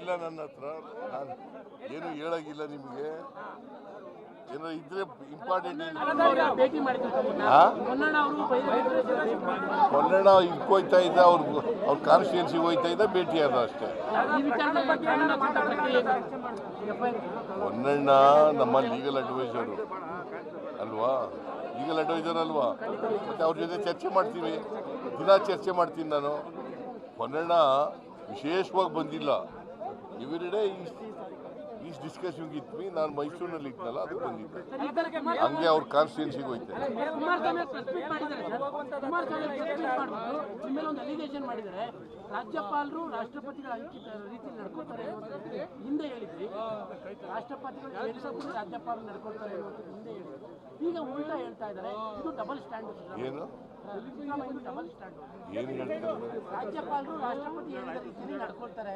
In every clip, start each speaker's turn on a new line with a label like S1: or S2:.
S1: ಇಲ್ಲ ನನ್ನ ಹತ್ರ. ನಾನು ಏನು ಹೇಳಾಗಿಲ್ಲ ನಿಮಗೆ. ಏನೋ ಇದ್ರೆ ಇಂಪಾರ್ಟೆಂಟ್ ಮೊನ್ನೆಣ್ಣ ಇದಕ್ಕೋಯ್ತಾ ಇದ್ದ, ಅವ್ರ ಅವ್ರ ಕಾನ್ಸ್ಟಿಟ್ಯೂನ್ಸಿಗೆ ಹೋಯ್ತಾ ಇದ್ದ, ಭೇಟಿ ಆದ ಅಷ್ಟೇ. ಹೊನ್ನಣ್ಣ ನಮ್ಮ ಲೀಗಲ್ ಅಡ್ವೈಸರು ಅಲ್ವಾ? ಲೀಗಲ್ ಅಡ್ವೈಸರ್ ಅಲ್ವಾ? ಮತ್ತೆ ಅವ್ರ ಜೊತೆ ಚರ್ಚೆ ಮಾಡ್ತೀವಿ. ದಿನ ಚರ್ಚೆ ಮಾಡ್ತೀನಿ ನಾನು. ಹೊನ್ನಣ್ಣ ವಿಶೇಷವಾಗಿ ಬಂದಿಲ್ಲ. Every is is discuss it me ನಾನು ಮೈಸೂರಿನಲ್ಲಿ ಇದ್ನಲ್ಲ ಅದು ಬಂದಿದ್ದೆ. ಹಂಗೆ ಅವ್ರ ಕಾನ್ಸ್ಟಿಟ್ಯೂನ್ಸಿಗೆ ಹೋಯ್ತೆ.
S2: ರಾಜ್ಯಪಾಲರು ರಾಷ್ಟ್ರಪತಿಗಳ ರೀತಿ ನಡ್ಕೋತಾರೆ ಹಿಂದೆ ಹೇಳಿದ್ರಿ. ರಾಷ್ಟ್ರಪತಿಗಳು ರಾಜ್ಯಪಾಲರು ನಡ್ಕೊಳ್ತಾರೆ ಹಿಂದೆ ಹೇಳಿದ್ರು. ಉಲ್ಟಾ ಹೇಳ್ತಾ ಇದ್ದಾರೆ. ಇದು ಡಬಲ್ ಸ್ಟ್ಯಾಂಡ್
S1: ಏನು? ಏನು
S2: ರಾಜ್ಯಪಾಲರು ರಾಷ್ಟ್ರಪತಿ ರೀತಿಯಲ್ಲಿ ನಡ್ಕೊಳ್ತಾರೆ.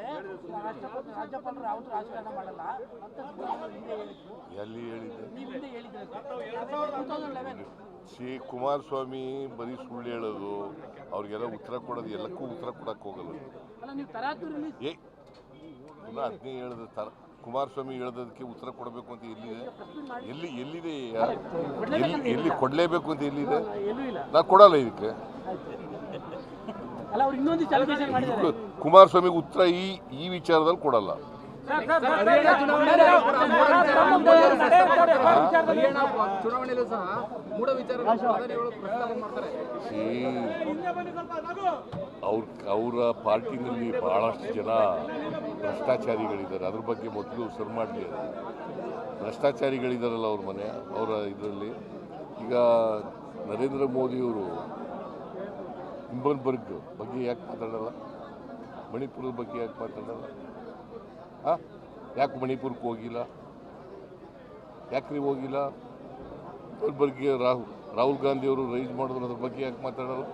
S2: ರಾಷ್ಟ್ರಪತಿ ರಾಜ್ಯಪಾಲರು ಯಾವ್ದು ರಾಜಕಾರಣ ಮಾಡಲ್ಲ. ಅಂತ
S1: ಎಲ್ಲಿ ಹೇಳಿದ್ದೆ?
S2: ನೀವು ಹಿಂದೆ ಹೇಳಿದ್ರೆ
S1: ಶ್ರೀ ಕುಮಾರಸ್ವಾಮಿ ಬರೀ ಸುಳ್ಳು ಹೇಳೋದು ಅವ್ರಿಗೆಲ್ಲ ಉತ್ತರ ಕೊಡೋದು ಎಲ್ಲಕ್ಕೂ ಉತ್ತರ ಕೊಡಕ್ಕೆ ಹೋಗಲ್ಲ.
S2: ಅಲ್ಲ ನೀವು ತರಾತುರಿಲಿ
S1: ಏ ಪುನಃ ಅದನ್ನೇ ಹೇಳಿದ್ರೆ ತರ. ಕುಮಾರಸ್ವಾಮಿ ಹೇಳೋದಕ್ಕೆ ಉತ್ತರ ಕೊಡಬೇಕು ಅಂತ ಎಲ್ಲಿದೆ ಎಲ್ಲಿ ಎಲ್ಲಿದೆ ಎಲ್ಲಿ ಎಲ್ಲಿ ಕೊಡಲೇಬೇಕು ಅಂತ ಎಲ್ಲಿದೆ
S2: ಎಲ್ಲೂ ಇಲ್ಲ
S1: ನಾ ಕೊಡಲ್ಲ ಇದಕ್ಕೆ
S2: ಅಲ್ಲ ಅವ್ರು ಇನ್ನೊಂದು ಅಲಿಗೇಷನ್ ಮಾಡಿದ್ದಾರೆ
S1: ಕು- ಕುಮಾರಸ್ವಾಮಿಗೆ ಉತ್ತರ ಈ ಈ ವಿಚಾರದಲ್ಲಿ ಕೊಡಲ್ಲ
S3: ಚುನಾವಣೆಯಲ್ಲೂ ಸಹ ಮೂಢ
S1: ಅವ್ರ ಅವರ ಪಾರ್ಟಿನಲ್ಲಿ ಬಹಳಷ್ಟು ಜನ ಭ್ರಷ್ಟಾಚಾರಿಗಳಿದ್ದಾರೆ. ಅದ್ರ ಬಗ್ಗೆ ಮೊದಲು ಸರ್ ಮಾಡಲಿ ಭ್ರಷ್ಟಾಚಾರಿಗಳಿದ್ದಾರಲ್ಲ ಅವ್ರ ಮನೆ, ಅವರ ಇದರಲ್ಲಿ. ಈಗ ನರೇಂದ್ರ ಮೋದಿಯವರು ಹಿಂಬನ್ಬರ್ಗ್ ಬಗ್ಗೆ ಯಾಕೆ ಮಾತಾಡಲ್ಲ? ಮಣಿಪುರದ ಬಗ್ಗೆ ಯಾಕೆ ಮಾತಾಡಲ್ಲ? ಹಾಂ ಯಾಕೆ ಮಣಿಪುರಕ್ಕೆ ಹೋಗಿಲ್ಲ? ಯಾಕೆ ನೀವು ಹೋಗಿಲ್ಲ? ಹಿಂಬನ್ಬರ್ಗ್ಗೆ ರಾಹುಲ್ ರಾಹುಲ್ ಗಾಂಧಿಯವರು ರೈಸ್ ಮಾಡಿದ್ರು, ಅದ್ರ ಬಗ್ಗೆ ಯಾಕೆ ಮಾತಾಡಲ್ಲ?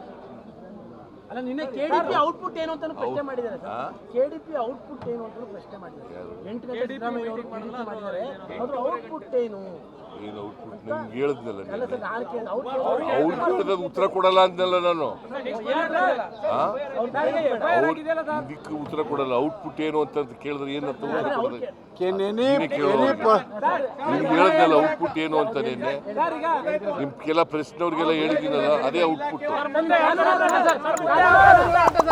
S2: ಅಲ್ಲ ನಿನ್ನೆ ಕೆಡಿಪಿ ಔಟ್ಪುಟ್ ಏನು ಅಂತ ಪ್ರಶ್ನೆ ಮಾಡಿದ್ದಾರೆ? ಕೆಡಿಪಿ ಔಟ್ಪುಟ್ ಏನು ಅಂತ ಪ್ರಶ್ನೆ ಮಾಡಿದ್ದಾರೆ ಎಂಟು ಗಂಟೆ ಸಿದ್ದರಾಮಯ್ಯ ಅವರು PDP ಮಾಡಿದ್ದಾರೆ. ಅದ್ರ ಔಟ್ಪುಟ್ ಏನು?
S1: ಏನು ಔಟ್ಪುಟ್ ನಿಮ್ಗೆ ಹೇಳಿದ್ನಲ್ಲ
S2: ಅಲ್ಲ ಸರ್ ನಾನು ಕೇಳಿದ. ಔಟ್
S1: ಉತ್ತರ ಕೊಡಲ್ಲ ಅಂದಲ್ಲ ನಾನು. ಇದಕ್ಕೆ ಉತ್ತರ ಕೊಡಲ್ಲ. ಔಟ್ಪುಟ್ ಏನು ಅಂತ ಕೇಳಿದ್ರೆ ಏನಂತ ಉತ್ತರ ನಿಮ್ಗೆ ಹೇಳಿದ್ನಲ್ಲ ಔಟ್ಪುಟ್ ಏನು ಅಂತ ನಿನ್ನೆ? ನಿಮ್ ಕೆಲ ಪ್ರಶ್ನೆವ್ರಿಗೆಲ್ಲ ಹೇಳಿದ್ದೀನಲ್ಲ ಅದೇ ಔಟ್ಪುಟ್
S2: 잘한다.